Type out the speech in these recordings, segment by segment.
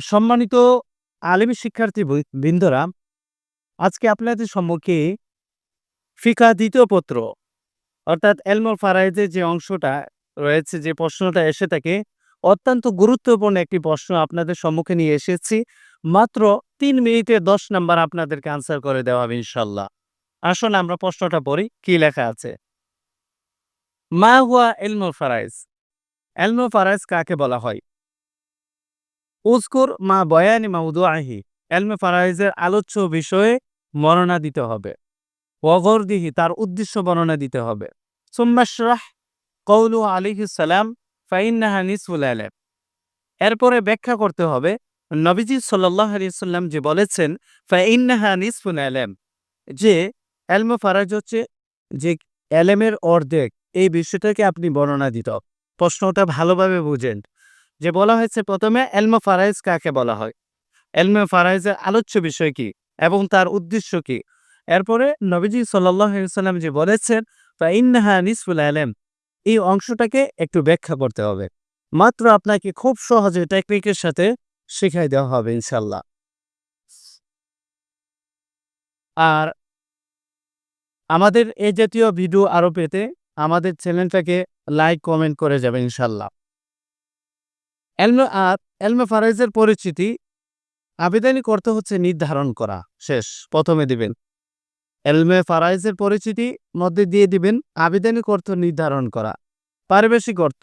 সম্মানিত আলেমী শিক্ষার্থী বি- বৃন্দরা, আজকে আপনাদের সম্মুখে ফিকা দ্বিতীয় পত্র, অর্থাৎ এলমোর ফারাইজের যে অংশটা রয়েছে, যে প্রশ্নটা এসে থাকে, অত্যন্ত গুরুত্বপূর্ণ একটি প্রশ্ন আপনাদের সম্মুখে নিয়ে এসেছি। মাত্র তিন মিনিটে দশ নাম্বার আপনাদেরকে আনসার করে দেওয়া হবে ইনশাল্লাহ। আসুন আমরা প্রশ্নটা পড়ি, কি লেখা আছে? মা হুয়া এলমল ফারাইজ? এলমল ফারাইজ কাকে বলা হয়? উস্কুর মা বয়ানি মাউদুআহি এলমে ফারাইজের আলোচ্য বিষয়ে বর্ণনা দিতে হবে। ওগরদিহি তার উদ্দেশ্য বর্ণনা দিতে হবে। সুম্মাশরাহ কৌলু আলিহি সালাম ফাইন্নাহা নিসফুল আলেম। এরপরে ব্যাখ্যা করতে হবে, নবীজি সাল্লাহ আলিয়াল্লাম যে বলেছেন, ফাইন্নাহা নিসফুল আলেম, যে এলমে ফারাইজ হচ্ছে যে এলেমের অর্ধেক। এই বিষয়টাকে আপনি বর্ণনা দিত প্রশ্নটা ভালোভাবে বুঝেন। যে বলা হয়েছে প্রথমে এলমো ফারাইজ কাকে বলা হয়? এলমো ফারাইজের আলোচ্য বিষয় কি এবং তার উদ্দেশ্য কি? এরপরে নবীজি সাল্লাম যে বলেছেন ইন্নাহা নিসফুল আলেম এই অংশটাকে একটু ব্যাখ্যা করতে হবে। মাত্র আপনাকে খুব সহজে টেকনিকের সাথে শিখাই দেওয়া হবে ইনশাল্লাহ আর আমাদের এ জাতীয় ভিডিও আরও পেতে আমাদের চ্যানেলটাকে লাইক, কমেন্ট করে যাবে ইনশাল্লাহ এলমে আর এলমে ফারাইজের পরিচিতি আবেদনই করতে হচ্ছে নির্ধারণ করা। শেষ, প্রথমে দিবেন। এলমে ফারাইজের পরিচিতি মধ্যে দিয়ে দিবেন আবেদনিক অর্থ নির্ধারণ করা। পারিবেশিক অর্থ।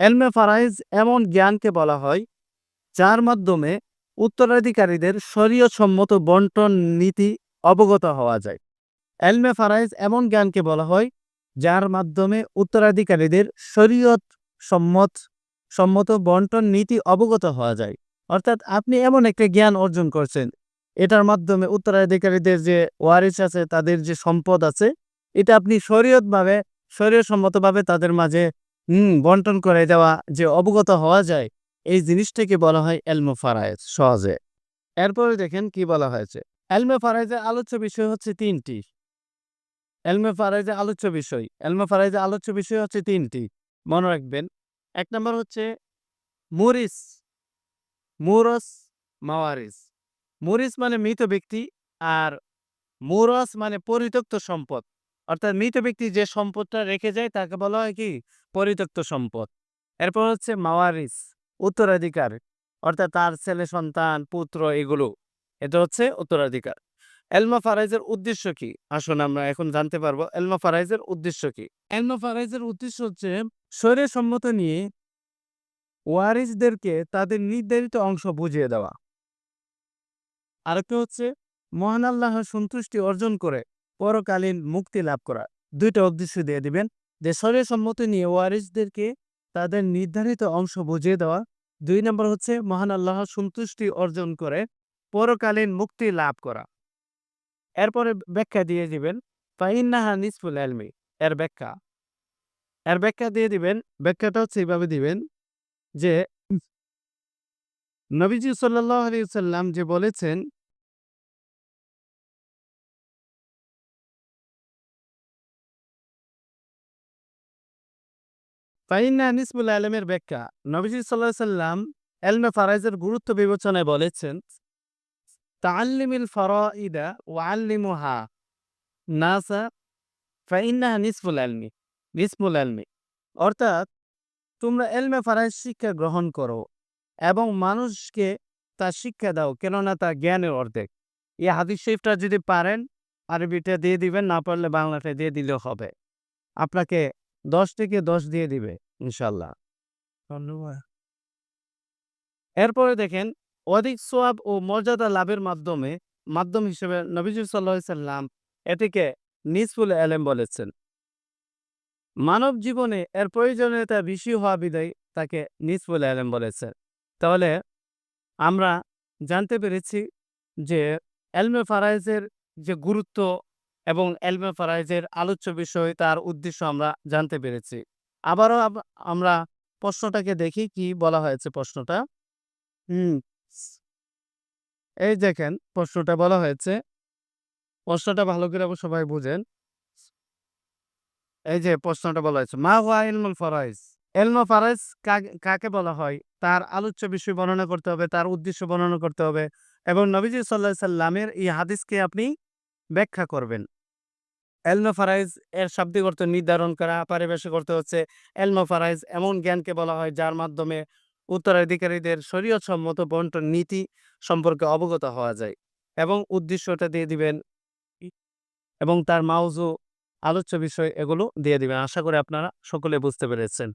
এলমে ফারাইজ এমন জ্ঞানকে বলা হয়, যার মাধ্যমে উত্তরাধিকারীদের সম্মত বন্টন নীতি অবগত হওয়া যায়। এলমে ফারাইজ এমন জ্ঞানকে বলা হয়, যার মাধ্যমে উত্তরাধিকারীদের শরীয়ত সম্মত সম্মত বন্টন নীতি অবগত হওয়া যায়। অর্থাৎ আপনি এমন একটা জ্ঞান অর্জন করছেন। এটার মাধ্যমে উত্তরাধিকারীদের যে ওয়ারিস আছে, তাদের যে সম্পদ আছে, এটা আপনি শরীয়তভাবে শরীয়সম্মতভাবে তাদের মাঝে, হুম, বন্টন করে দেওয়া যে অবগত হওয়া যায়, এই জিনিসটাকে বলা হয় এলমো ফারায়েজ সহজে। এরপরে দেখেন কি বলা হয়েছে। এলমে ফারাইজের আলোচ্য বিষয় হচ্ছে তিনটি। এলমে ফারাইজের আলোচ্য বিষয়। এলমে ফারাইজের আলোচ্য বিষয় হচ্ছে তিনটি। মনে রাখবেন এক নম্বর হচ্ছে মুরিস, মুরস মাওয়ারিস। মুরিস মানে মৃত ব্যক্তি আর মুরস মানে পরিত্যক্ত সম্পদ। অর্থাৎ মৃত ব্যক্তি যে সম্পদটা রেখে যায় তাকে বলা হয় কি? পরিত্যক্ত সম্পদ। এরপর হচ্ছে মাওয়ারিস, উত্তরাধিকার। অর্থাৎ তার ছেলে, সন্তান, পুত্র এগুলো। এটা হচ্ছে উত্তরাধিকার। এলমা ফারাইজের উদ্দেশ্য কি? আসুন আমরা এখন জানতে পারব এলমা ফারাইজের উদ্দেশ্য কি? এলমা ফারাইজের উদ্দেশ্য হচ্ছে শরীর সম্মত নিয়ে ওয়ারিসদেরকে তাদের নির্ধারিত অংশ বুঝিয়ে দেওয়া। আরেকটা হচ্ছে মহান আল্লাহর সন্তুষ্টি অর্জন করে পরকালীন মুক্তি লাভ করা। দুইটা উদ্দেশ্য দিয়ে দিবেন। যে শরীর সম্মতি নিয়ে ওয়ারিসদেরকে তাদের নির্ধারিত অংশ বুঝিয়ে দেওয়া। দুই নম্বর হচ্ছে মহান আল্লাহর সন্তুষ্টি অর্জন করে পরকালীন মুক্তি লাভ করা। এরপরে ব্যাখ্যা দিয়ে দিবেন, ফাইন্নাহা নিসফুল এলমি, এর ব্যাখ্যা। এর ব্যাখ্যা দিয়ে দিবেন, ব্যাখ্যাটা হচ্ছে এইভাবে দিবেন যে নবীজি সাল্লাম যে বলেছেন ফাইন্না নিসমুল আলমের ব্যাখ্যা। নবীজি সাল্লাহ সাল্লাম এলমে ফারাইজের গুরুত্ব বিবেচনায় বলেছেন তাল্লিমিল ফরাইদা ওয়াল্লিমুহা নাসা ফাইন্না নিসফুল আলমি নিসমুল আলমি অর্থাৎ তোমরা এলমে ফারাইজ শিক্ষা গ্রহণ করো এবং মানুষকে তার শিক্ষা দাও কেননা তা জ্ঞানের অর্ধেক। এই হাদিস শরীফটা যদি পারেন আরবিটা দিয়ে দিবেন না পারলে বাংলাটা দিয়ে দিলেও হবে। আপনাকে দশ থেকে দশ দিয়ে দিবে ইনশাল্লাহ ধন্যবাদ। এরপরে দেখেন অধিক সোয়াব ও মর্যাদা লাভের মাধ্যমে, মাধ্যম হিসেবে নবীজ সাল্লাহ সাল্লাম এটিকে নিসফুল আলেম বলেছেন। মানব জীবনে এর প্রয়োজনীয়তা বেশি হওয়া বিদায় তাকে নিসফুল আলেম বলেছেন। তাহলে আমরা জানতে পেরেছি যে এলমে ফারাইজের যে গুরুত্ব এবং এলমে ফারাইজের আলোচ্য বিষয় তার উদ্দেশ্য আমরা জানতে পেরেছি। আবারও আমরা প্রশ্নটাকে দেখি, কি বলা হয়েছে প্রশ্নটা? হুম এই দেখেন, প্রশ্নটা বলা হয়েছে। প্রশ্নটা ভালো করে সবাই বুঝেন। এই যে প্রশ্নটা বলা হয়েছে, মা হুয়া ইলমুল ফারাইজ? এলমো ফারাইজ কাকে বলা হয়? তার আলোচ্য বিষয় বর্ণনা করতে হবে, তার উদ্দেশ্য বর্ণনা করতে হবে এবং নবীজি সাল্লাহ সাল্লামের এই হাদিসকে আপনি ব্যাখ্যা করবেন। এলনোফারাইজ এর শাব্দিক অর্থ নির্ধারণ করা, পারিভাষিক অর্থ হচ্ছে এলনোফারাইজ এমন জ্ঞানকে বলা হয় যার মাধ্যমে উত্তরাধিকারীদের শরীয়ত সম্মত বন্টন নীতি সম্পর্কে অবগত হওয়া যায় এবং উদ্দেশ্যটা দিয়ে দিবেন এবং তার মাউজ আলোচ্য বিষয় এগুলো দিয়ে দিবেন। আশা করি আপনারা সকলে বুঝতে পেরেছেন।